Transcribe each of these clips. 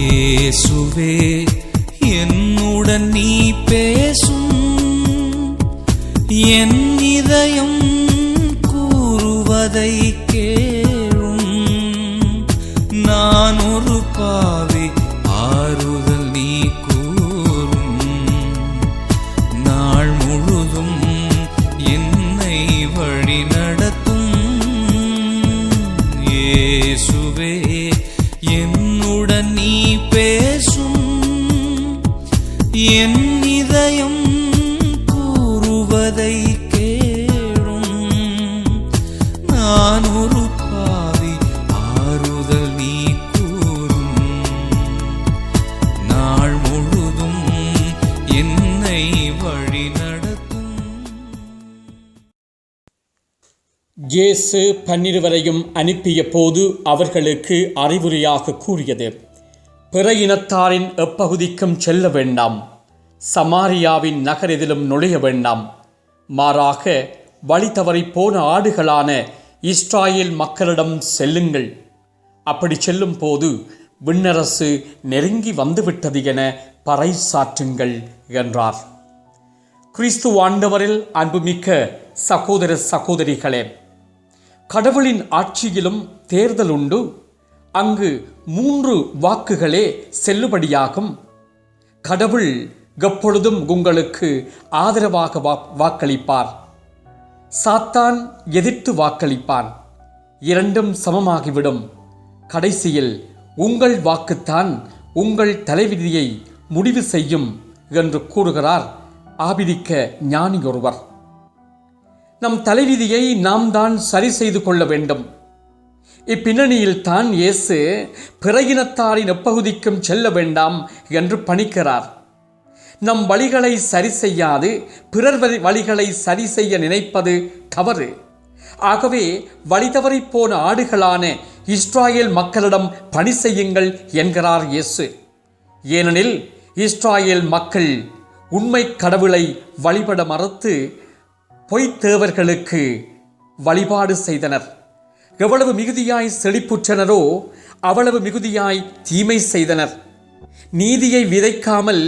இயேசுவே என்னுடன் நீ பேசும். என் இதயம் கூறுவதை கே பேசும் என் இதயம் கூறுவதை கேளும். நான் ஒரு பாவி ஆறுதல் நீ கூறும். நாள் முழுதும் என்னை வழி நடத்தும். இயேசு பன்னிருவரையும் அனுப்பிய போது அவர்களுக்கு அறிவுரையாக கூறியது பிற இனத்தாரின் எப்பகுதிக்கும் செல்ல வேண்டாம். சமாரியாவின் நகரெதிலும் நுழைய வேண்டாம். மாறாக வழி தவறிப் போன ஆடுகளான இஸ்ராயேல் மக்களிடம் செல்லுங்கள். அப்படி செல்லும் போது விண்ணரசு நெருங்கி வந்துவிட்டது என பறைசாற்றுங்கள் என்றார். கிறிஸ்து ஆண்டவரில் அன்புமிக்க சகோதர சகோதரிகளே கடவுளின் ஆட்சியிலும் தேர்தல் உண்டு. அங்கு மூன்று வாக்குகளே செல்லுபடியாகும். கடவுள் எப்பொழுதும் உங்களுக்கு ஆதரவாக வா வாக்களிப்பார். சாத்தான் எதிர்த்து வாக்களிப்பான். இரண்டும் சமமாகிவிடும். கடைசியில் உங்கள் வாக்குத்தான் உங்கள் தலைவிதியை முடிவு செய்யும் என்று கூறுகிறார் ஆபிதிக்க ஞானி ஒருவர் நம் தலைவிதியை நாம் தான் சரி செய்து கொள்ள வேண்டும். இப்பின்னணியில் தான் இயேசு பிறகினத்தாரின் எப்பகுதிக்கும் செல்ல வேண்டாம் என்று பணிக்கிறார். நம் வழிகளை சரி செய்யாது பிறர் வழிகளை சரி செய்ய நினைப்பது தவறு. ஆகவே வழிதவறி போன ஆடுகளான இஸ்ராயேல் மக்களிடம் பணி செய்யுங்கள் என்கிறார் இயேசு. ஏனெனில் இஸ்ராயேல் மக்கள் உண்மை கடவுளை வழிபட மறுத்து பொய்த்தேவர்களுக்கு வழிபாடு செய்தனர். எவ்வளவு மிகுதியாய் செழிப்புற்றனரோ அவ்வளவு மிகுதியாய் தீமை செய்தனர். நீதியை விதைக்காமல்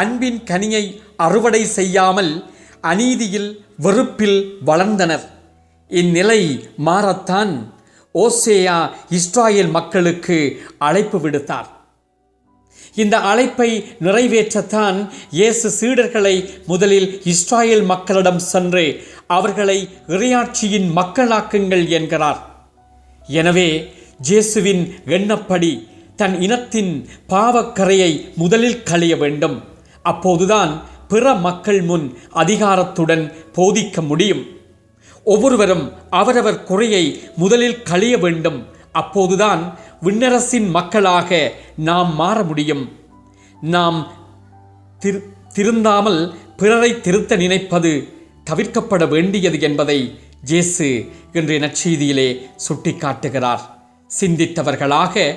அன்பின் கனியை அறுவடை செய்யாமல் அநீதியில் வெறுப்பில் வளர்ந்தனர். இந்நிலை மாறத்தான் ஓசேயா இஸ்ராயேல் மக்களுக்கு அழைப்பு விடுத்தார். இந்த அழைப்பை நிறைவேற்றத்தான் இயேசு சீடர்களை முதலில் இஸ்ராயேல் மக்களிடம் சென்று அவர்களை இறையாட்சியின் மக்களாக்குங்கள் என்கிறார். எனவே ஜேசுவின் எண்ணப்படி தன் இனத்தின் பாவக்கரையை முதலில் களைய வேண்டும். அப்போதுதான் பிற மக்கள் முன் அதிகாரத்துடன் போதிக்க முடியும். ஒவ்வொருவரும் அவரவர் குறையை முதலில் களைய வேண்டும். அப்போதுதான் விண்ணரசின் மக்களாக நாம் மாற முடியும். நாம் திரு திருந்தாமல் பிறரை திருத்த நினைப்பது தவிர்க்கப்பட வேண்டியது என்பதை இயேசு இன்றைய நற்செய்தியிலே சுட்டிக்காட்டுகிறார். சிந்தித்தவர்களாக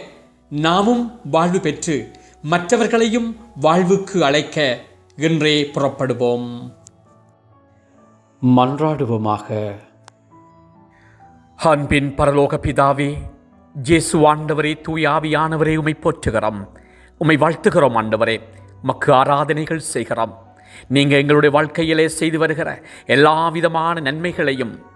நாமும் வாழ்வு பெற்று மற்றவர்களையும் வாழ்வுக்கு அழைக்க இன்றே புறப்படுவோம். மன்றாடுவோமாக. அன்பின் பரலோக பிதாவே இயேசு ஆண்டவரே தூயாவியானவரே உமை போற்றுகிறோம். உமை வாழ்த்துகிறோம் ஆண்டவரே மக்கு ஆராதனைகள் செய்கிறோம். நீங்கள் எங்களுடைய வாழ்க்கையிலே செய்து வருகிற எல்லா விதமான நன்மைகளையும்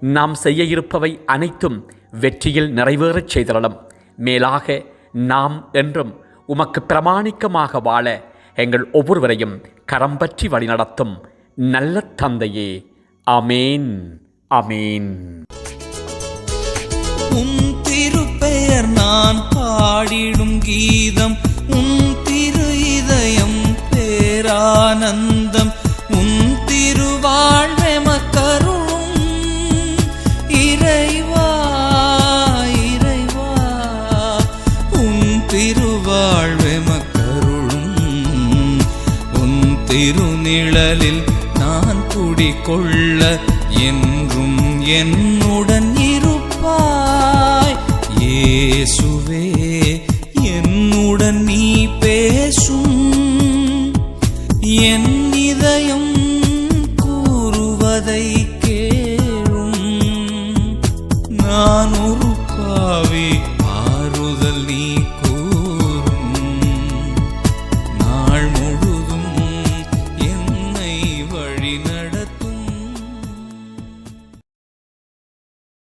நாம் செய்ய இருப்பவை அனைத்தும் வெற்றியில் நிறைவேறச் செய்தரலாம் மேலாக நாம் என்றும் உமக்கு பிரமாணிக்கமாக வாழ எங்கள் ஒவ்வொருவரையும் கரம் பற்றி வழிநடத்தும் நல்ல தந்தையே. அமேன் அமேன் உன் திருப்பெயர் நான் பாடிடும் கீதம் உன் திரு இதயம் பேரானந்தம் திருநிழலில் நான் குடிக்கொள்ள என்றும் என்னுடன் இருப்பாய். இயேசுவே என்னுடன் நீ பேசும். என் இதயம் கூறுவதை